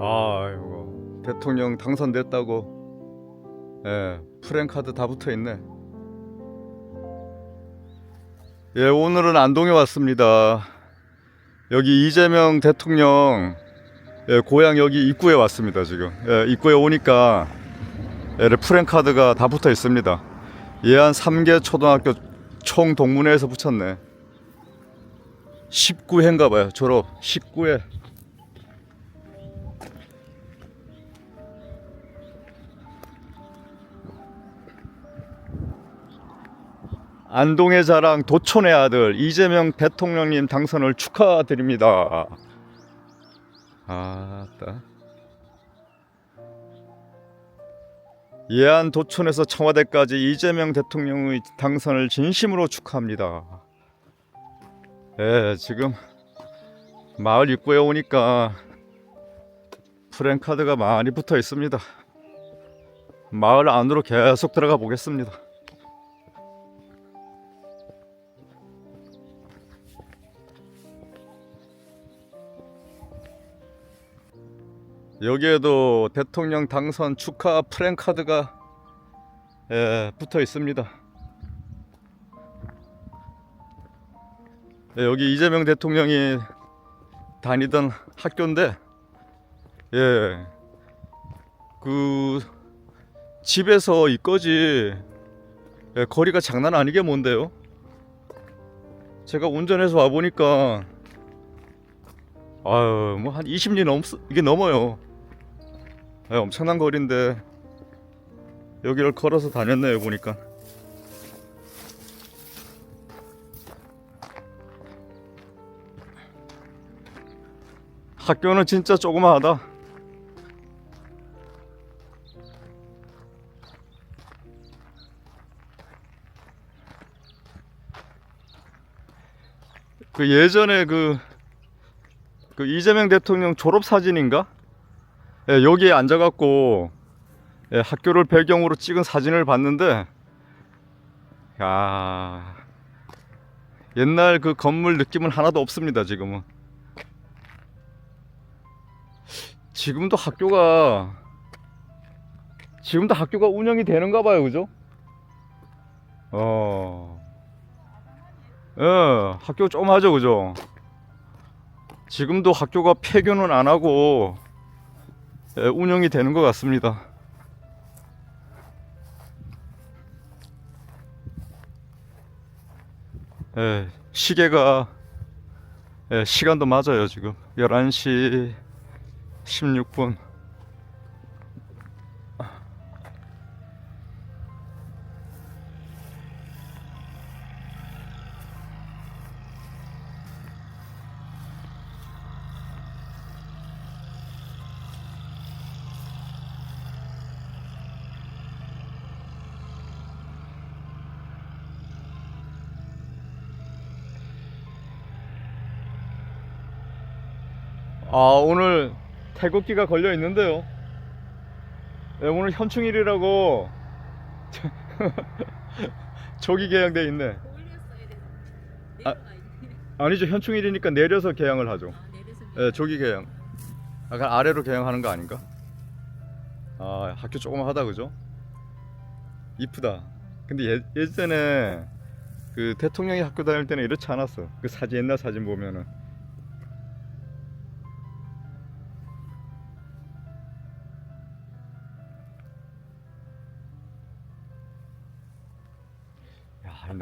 아이고 대통령 당선됐다고 예 프랭카드 다 붙어 있네. 예 오늘은 안동에 왔습니다. 여기 이재명 대통령 예, 고향 여기 입구에 왔습니다 지금 예, 입구에 오니까 예, 프랭카드가 다 붙어 있습니다. 예안 3개 초등학교 총 동문회에서 붙였네. 19회인가 봐요 졸업 19회. 안동의 자랑 도촌의 아들 이재명 대통령님 당선을 축하드립니다. 아따. 예안 도촌에서 청와대까지 이재명 대통령의 당선을 진심으로 축하합니다. 예, 지금 마을 입구에 오니까 프랭카드가 많이 붙어 있습니다. 마을 안으로 계속 들어가 보겠습니다. 여기에도 대통령 당선 축하 프랭카드가 예, 붙어 있습니다. 예, 여기 이재명 대통령이 다니던 학교인데, 예, 그 집에서 이거지 예, 거리가 장난 아니게 먼데요. 제가 운전해서 와 보니까 아유 뭐 한 20리 넘 이게 넘어요. 예, 엄청난 거리인데 여기를 걸어서 다녔네요 보니까. 학교는 진짜 조그마하다. 그 예전에 그, 그 이재명 대통령 졸업 사진인가? 예, 여기에 앉아갖고 예, 학교를 배경으로 찍은 사진을 봤는데, 야 옛날 그 건물 느낌은 하나도 없습니다 지금은. 지금도 학교가 지금도 학교가 운영이 되는가 봐요, 그죠? 어, 예, 학교 좀 하죠, 그죠? 지금도 학교가 폐교는 안 하고 예, 운영이 되는 것 같습니다. 예, 시계가 예, 시간도 맞아요, 지금 11시 16분. 태극기가 걸려 있는데요. 네, 오늘 현충일이라고 조기 개양돼 있네. 아. 아니죠, 현충일이니까 내려서 개양을 하죠. 아, 네, 조기 개양. 약간 아래로 개양하는 거 아닌가? 아, 학교 조금 하다 그죠? 이쁘다. 근데 예, 예전에 그 대통령이 학교 다닐 때는 이렇지 않았어. 그 사진 옛날 사진 보면은.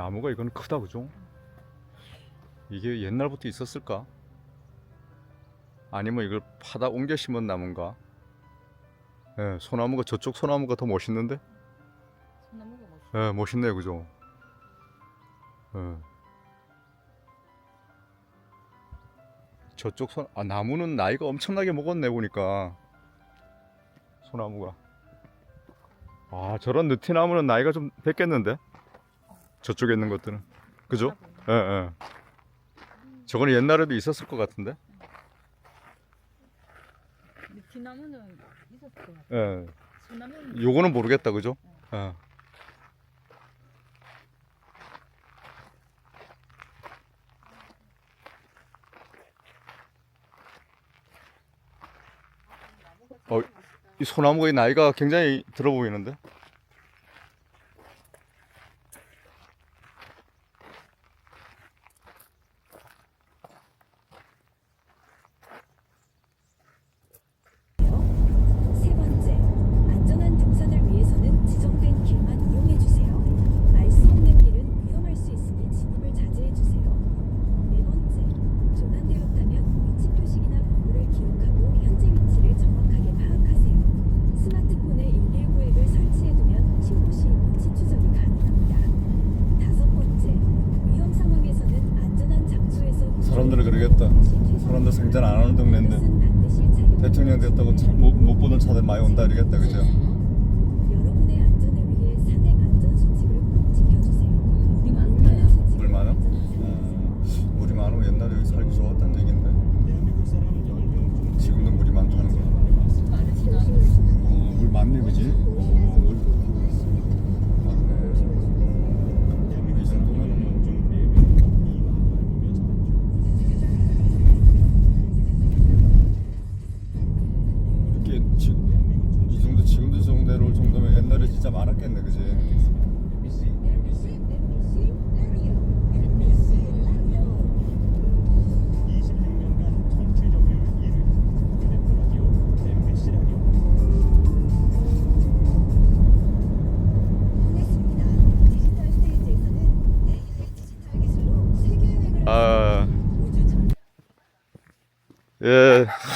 나무가 이건 크다 그죠? 이게 옛날부터 있었을까? 아니면 이걸 파다 옮겨 심은 나무인가? 예, 소나무가 저쪽 소나무가 더 멋있는데? 소나무가 멋있어. 예, 멋있네요, 그죠? 예. 저쪽 소, 아, 나무는 나이가 엄청나게 먹었네, 보니까. 소나무가. 아, 저런 느티나무는 나이가 좀 됐겠는데? 저쪽에 있는 것들은 그죠? 예, 예. 저건 옛날에도 있었을 것 같은데. 귀나무는 있었어요. 예. 소나무는 요거는 모르겠다, 그죠? 예. 어, 이 소나무의 나이가 굉장히 들어 보이는데. 못, 못 보던 차들 많이 온다 이러겠다 그죠?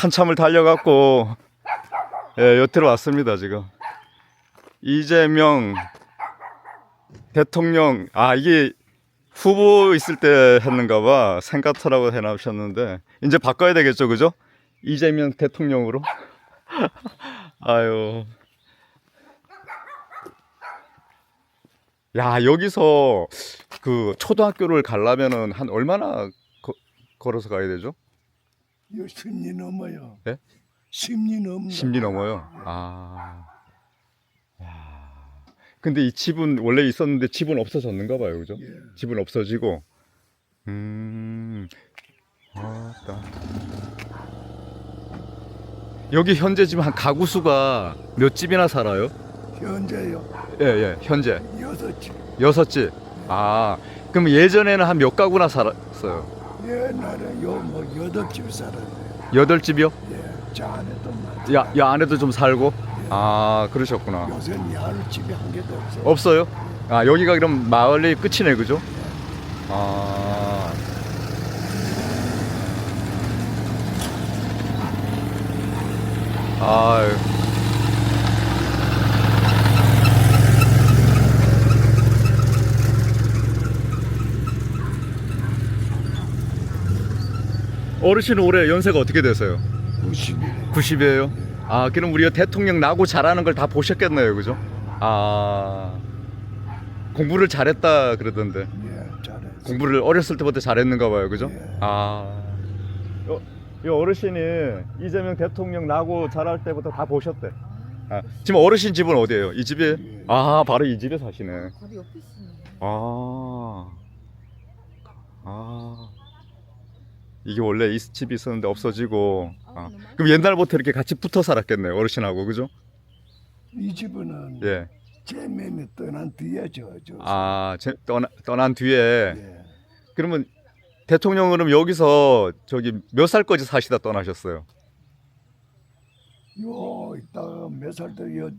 한참을 달려갖고 예, 여태로 왔습니다 지금 이재명 대통령 아 이게 후보 있을 때 했는가 봐 생카터라고 해놓으셨는데 이제 바꿔야 되겠죠 그죠? 이재명 대통령으로 아유 야 여기서 그 초등학교를 가려면은 한 얼마나 거- 걸어서 가야 되죠? 요 심리 넘어요. 예? 심리 넘어. 심리 넘어요. 아. 야. 근데 이 집은 원래 있었는데 집은 없어졌는가 봐요. 그죠? 예. 집은 없어지고. 음. 아따. 여기 현재 지금 한 가구 수가 몇 집이나 살아요? 현재요. 예, 예. 현재 여섯 집. 여섯 집. 아. 그럼 예전에는 한 몇 가구나 살았어요? 옛날에 요뭐 여덟 집 살았어요. 여덟 집이요? 예. 저 안에도. 야, 야 안에도 좀 살고. 아, 그러셨구나. 요새는 야를 집이 한 개도 없어. 없어요? 아 여기가 그럼 마을의 끝이네 그죠? 아 아유. 어르신은 올해 연세가 어떻게 되세요? 90일. 90이에요? 아, 그럼 우리가 대통령 나고 잘하는 걸 다 보셨겠네요, 그죠? 아, 공부를 잘했다 그러던데. 예, 잘했어. 공부를 어렸을 때부터 잘했는가 봐요, 그죠? 예. 아, 요, 요 어르신이 이재명 대통령 나고 잘할 때부터 다 보셨대. 아, 지금 어르신 집은 어디예요? 이 집에? 아, 바로 이 집에 사시네. 바로 옆에 있으네. 아, 아, 이게 원래 이 집이 있었는데 없어지고. 아, 그럼 옛날부터 이렇게 같이 붙어 살았겠네요, 어르신하고, 그죠? 이 집은 예. 제맨이 떠난 뒤에 저, 저. 아, 제, 떠나, 떠난 뒤에 예. 그러면 대통령은 여기서 저기 몇 살까지 사시다 떠나셨어요? 요 이따가 몇 살 때 요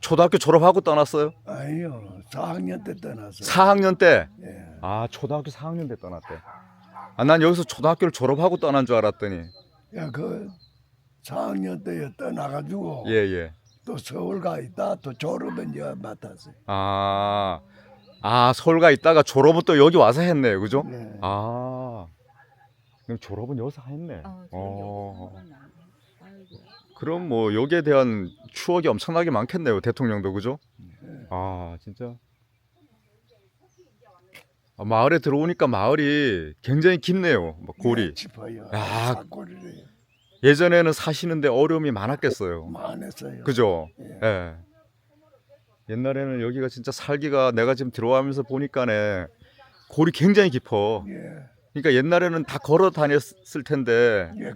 초등학교 졸업하고 떠났어요? 아니요 4학년 때 떠났어요. 4학년 때. 예. 아, 초등학교 4학년 때 떠났대. 아, 난 여기서 초등학교를 졸업하고 떠난 줄 알았더니. 야 그 4학년 때 떠나가지고 예, 예. 또 서울 가 있다 또 졸업은 이제 맡았어요. 아, 아, 서울 가 있다가 졸업은 또 여기 와서 했네요, 그죠? 네. 아, 그럼 졸업은 여기서 했네. 어, 어. 그럼 뭐 여기에 대한 추억이 엄청나게 많겠네요, 대통령도, 그죠? 아, 진짜. 아, 마을에 들어오니까 마을이 굉장히 깊네요, 막 골이. 예, 깊어요. 야. 사골이 예전에는 사시는데 어려움이 많았겠어요. 많았어요. 그죠? 예. 예. 옛날에는 여기가 진짜 살기가 내가 지금 들어가면서 보니까네 골이 굉장히 깊어. 예. 그러니까 옛날에는 다 걸어 다녔을 텐데 예.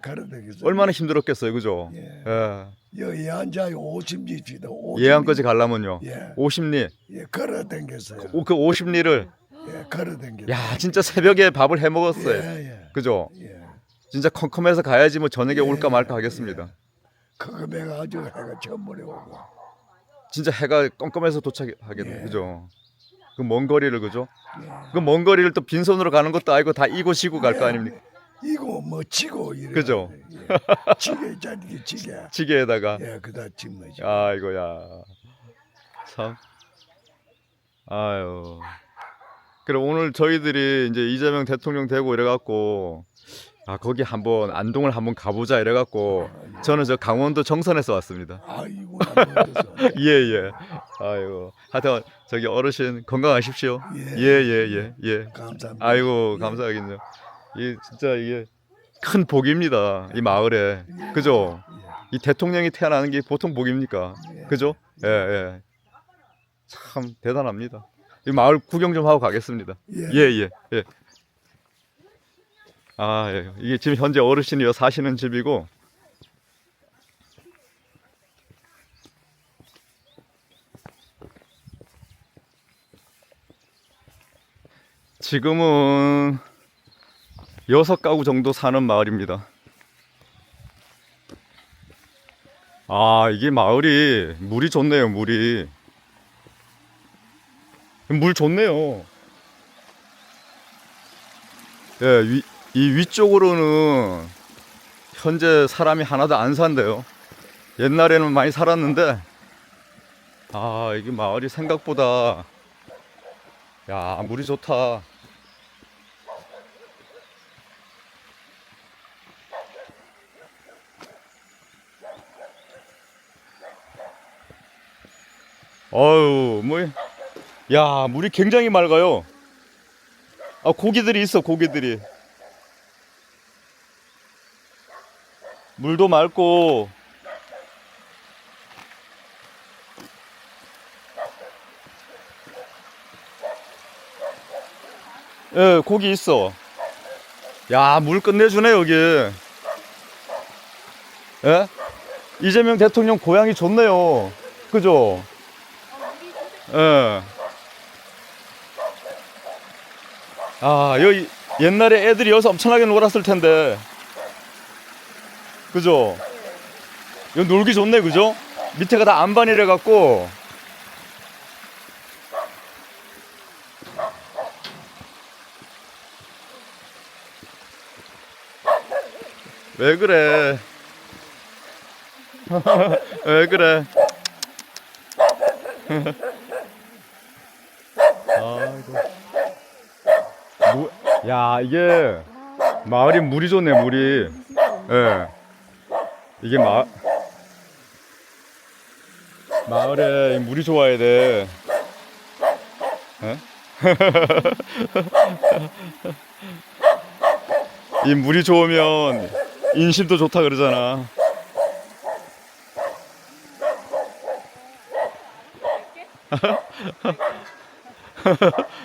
얼마나 힘들었겠어요, 그죠? 예. 예. 여기 앉아 50리입니다. 예안까지 가려면요. 예, 50리. 예, 걸어 다녔어요. 그 50리를 예, 걸어다녔어요. 야, 진짜 새벽에 밥을 해 먹었어요. 예, 예, 그죠? 예. 진짜 컴컴해서 가야지 뭐 저녁에 예, 올까 말까 하겠습니다. 그거 내가 아주 해가 전물에 오고. 진짜 해가 껌껌해서 도착하겠네. 예. 그죠? 그 먼 거리를 그죠? 예. 그먼 거리를 또 빈손으로 가는 것도 아니고 다 이고 시고 갈 거 아닙니까? 이거 뭐 치고 이래. 그죠? 예. 지게 있잖니 지게. 지게에다가 예, 그다 찜거지. 아이고야 참 아유 그래 오늘 저희들이 이제 이재명 대통령 되고 이래갖고 아 거기 한번 안동을 한번 가보자 이래갖고 저는 저 강원도 정선에서 왔습니다. 아이고. 예예. 아이고. 하여튼 저기 어르신 건강하십시오. 예. 예예예 예, 감사합니다. 아이고 감사하긴요. 이 진짜 이게 큰 복입니다 이 마을에. 그죠? 이 대통령이 태어나는 게 보통 복입니까? 그죠? 예, 예. 참 대단합니다. 이 마을 구경 좀 하고 가겠습니다. 예. 예, 예, 예. 아, 예. 이게 지금 현재 어르신이 사시는 집이고, 지금은 여섯 가구 정도 사는 마을입니다. 아, 이게 마을이 물이 좋네요, 물이. 물 좋네요. 예, 위, 이 위쪽으로는 현재 사람이 하나도 안 산대요. 옛날에는 많이 살았는데, 아, 이게 마을이 생각보다, 야, 물이 좋다. 어유 뭐, 야, 물이 굉장히 맑아요. 아, 고기들이 있어, 고기들이. 물도 맑고. 예, 고기 있어. 야, 물 끝내주네, 여기. 예? 이재명 대통령 고향이 좋네요. 그죠? 예. 아, 여기 옛날에 애들이 여기서 엄청나게 놀았을 텐데. 그죠? 여기 놀기 좋네, 그죠? 밑에가 다 안반이래 갖고. 왜 그래? 왜 그래? 아이고. 무, 야 이게 마을이 물이 좋네 물이. 예. 이게 마 마을에 물이 좋아야 돼. 예? 이 물이 좋으면 인심도 좋다 그러잖아.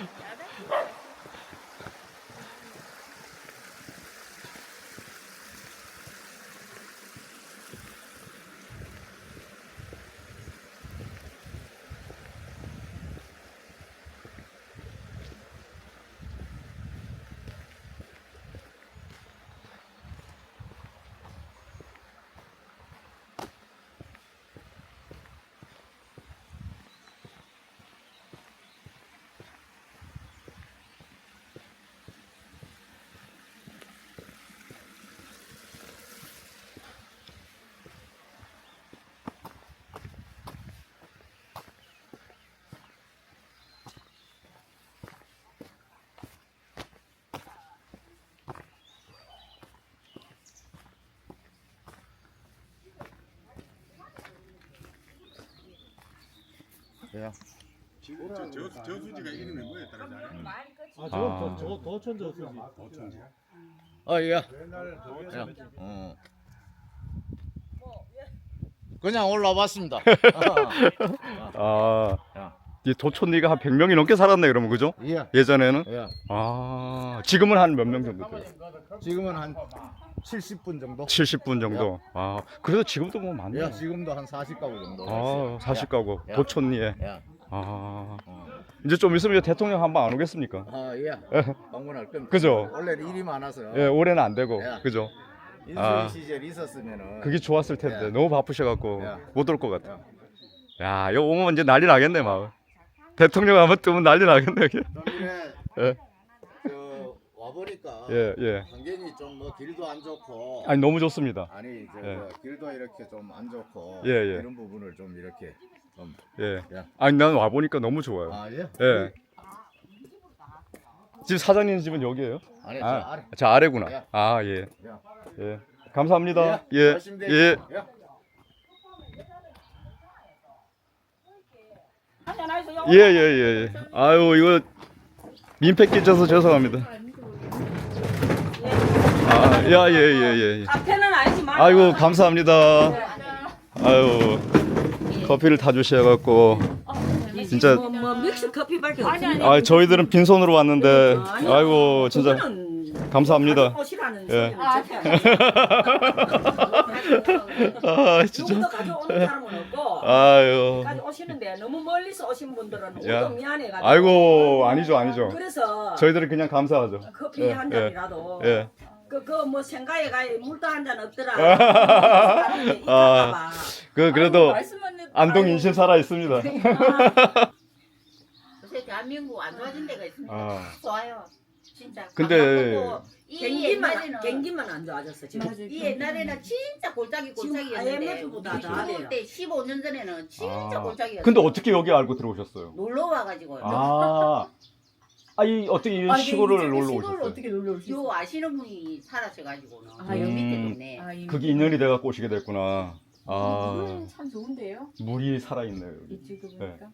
야. 지금 저, 저, 저 수지가 이름이 뭐에 따라서 알아요? 아, 아. 저거 더, 더, 더 천재 수지. 아, 예. 야. 어. 그냥 올라왔습니다. 아. 야. 이 도촌리가 한 100명이 넘게 살았네 그러면 그죠? 예. 예전에는 예. 아 지금은 한 몇 명 정도 돼요? 지금은 한 70분 정도. 70분 정도. 아 그래도 지금도 뭐 많네. 예, 지금도 한 40가구 정도. 아 40가구 예. 도촌리에. 예. 아 어. 이제 좀 있으면 이제 대통령 한 번 안 오겠습니까? 아, 예. 방문할 겁니다. 그죠? 원래는 일이 많아서. 예 올해는 안 되고 예. 그죠? 인수위 아. 시절 있었으면은 그게 좋았을 텐데 예. 너무 바쁘셔갖고 예. 못올 것 같아. 야 이거 오면 이제 난리 나겠네 막. 대통령 한번 뜨면 난리 나겠네 이래 예. 저 와보니까 예 예. 환경이 좀 뭐 길도 안 좋고 아니 너무 좋습니다. 아니 저 예. 뭐 길도 이렇게 좀 안 좋고 예, 예. 이런 부분을 좀 이렇게 좀 예. 예. 아니 난 와 보니까 너무 좋아요. 아, 예? 예. 집 사장님 집은 여기예요? 아니 저 아, 아래 저 아래구나. 예. 아 예. 예. 예. 감사합니다. 예. 열심히. 예. 예. 예, 예, 예, 예. 아유, 이거 민폐 끼쳐서 죄송합니다. 아, 야, 예, 예, 예. 카페는 아니지만. 아이고, 감사합니다. 아유, 커피를 타 주셔갖고 진짜 뭐, 뭐 믹스 커피밖에 없습니다. 아, 저희들은 빈손으로 왔는데 아이고, 진짜 감사합니다. 예. 소리는 아, 진짜. 누구도 가져오는 사람은 없고 아유. 가져 오시는데 너무 멀리서 오신 분들은 야. 오도 미안해가지고 아이고, 아니죠, 아니죠. 그래서 저희들은 그냥 감사하죠. 커피 예, 한 예, 잔이라도 예. 그그뭐 생가에 가 물도 한 잔 없더라. 아, 그 그래도 안동. 인심 살아 있습니다. 요새 대한민국 안 좋아진 데가 있습니다. 아. 좋아요. 진짜. 근데 밥 먹고 이 갱기만 옛날에는 갱기만 안 좋아졌어 지금. 이 옛날에는 진짜 골짜기 골짜기였는데 우리 더 들어올 때 15년 전에는 진짜 아. 골짜기였어요. 근데 어떻게 여기 알고 들어오셨어요? 놀러 와가지고요. 아, 아이 어떻게 이 시골을 놀러 오셨어요? 어떻게 놀러 오셨어요? 요 아시는 분이 살아셔가지고는 아, 여 밑에 음. 동네. 그게 인연이 돼갖고 오시게 됐구나. 아, 음, 참 좋은데요? 물이 살아있네요. 여기. 이쪽도 네. 보니까.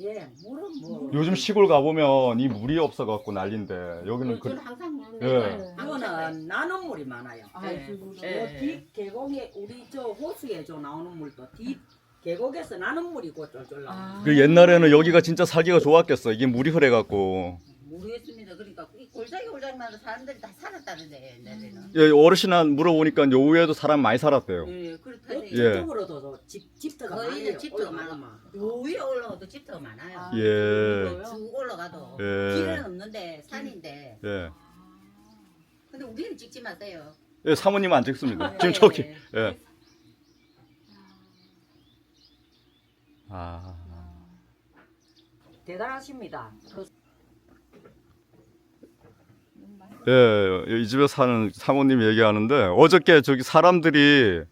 예, 물은 뭐. 요즘 시골 가보면 이 물이 없어갖고 난린데 여기는 저는 그 항상 물을 예. 이거는 나는 물이 많아요. 아이고, 예. 뒷 계곡에 우리 저 호수에 저 나오는 물도 뒷 계곡에서 나는 물이고 쫄쫄 나와. 그 옛날에는 여기가 진짜 살기가 좋았겠어. 이게 물이 흐려갖고. 모르겠습니다. 그러니까 이 골짜기 골짜기마다 사람들이 다 살았다는데 옛날에는. 예, 어르신 물어보니까 요 위에도 사람 많이 살았대요. 예, 그렇다네. 예. 이쪽으로도 집 집터가 거의 많아요. 집터가. 많아. 요 위에 올라가도 집터가 많아요. 예, 쭉 올라가도 예. 길은 없는데 산인데 예. 근데 우리는 찍지 마세요. 예, 사모님 안 찍습니다. 지금 예. 저기. 예. 아. 대단하십니다. 예, 이 집에 사는 사모님 얘기하는데 어저께 저기 사람들이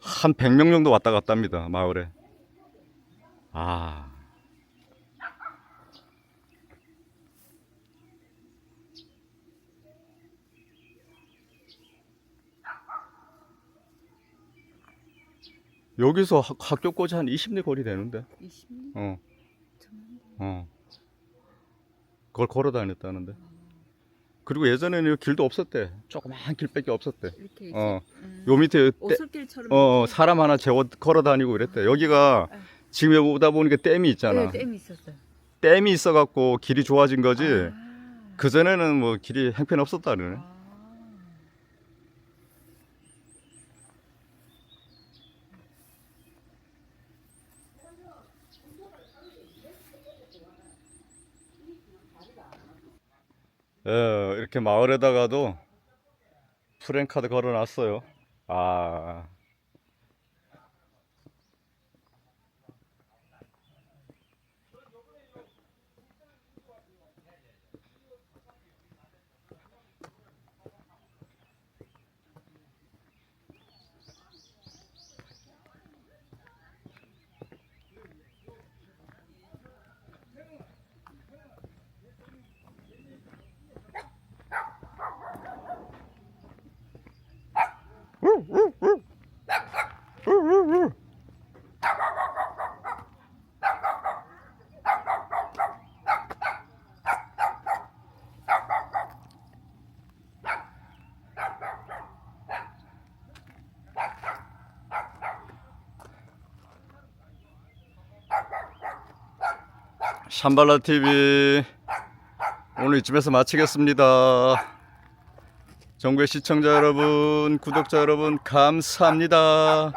한 100명 정도 왔다 갔다 합니다. 마을에. 아. 여기서 학- 학교까지 한 20리 거리 되는데. 20년? 어. 어. 그걸 걸어 다녔다는데. 그리고 예전에는 여기 길도 없었대. 조그만 길밖에 없었대. 이렇게 어. 요 밑에 떼, 오솔길처럼 어, 사람 하나 재워 걸어 다니고 그랬대. 여기가 지금 여기 오다 보니까 댐이 있잖아. 네, 댐이 있었어요. 댐이 있어 갖고 길이 좋아진 거지. 아. 그 전에는 뭐 길이 형편없었다 그러 예, 이렇게 마을에다가도 프랜카드 걸어 놨어요. 아. 샴발라 TV 오늘 이쯤에서 마치겠습니다. 전국의 시청자 여러분, 구독자 여러분 감사합니다.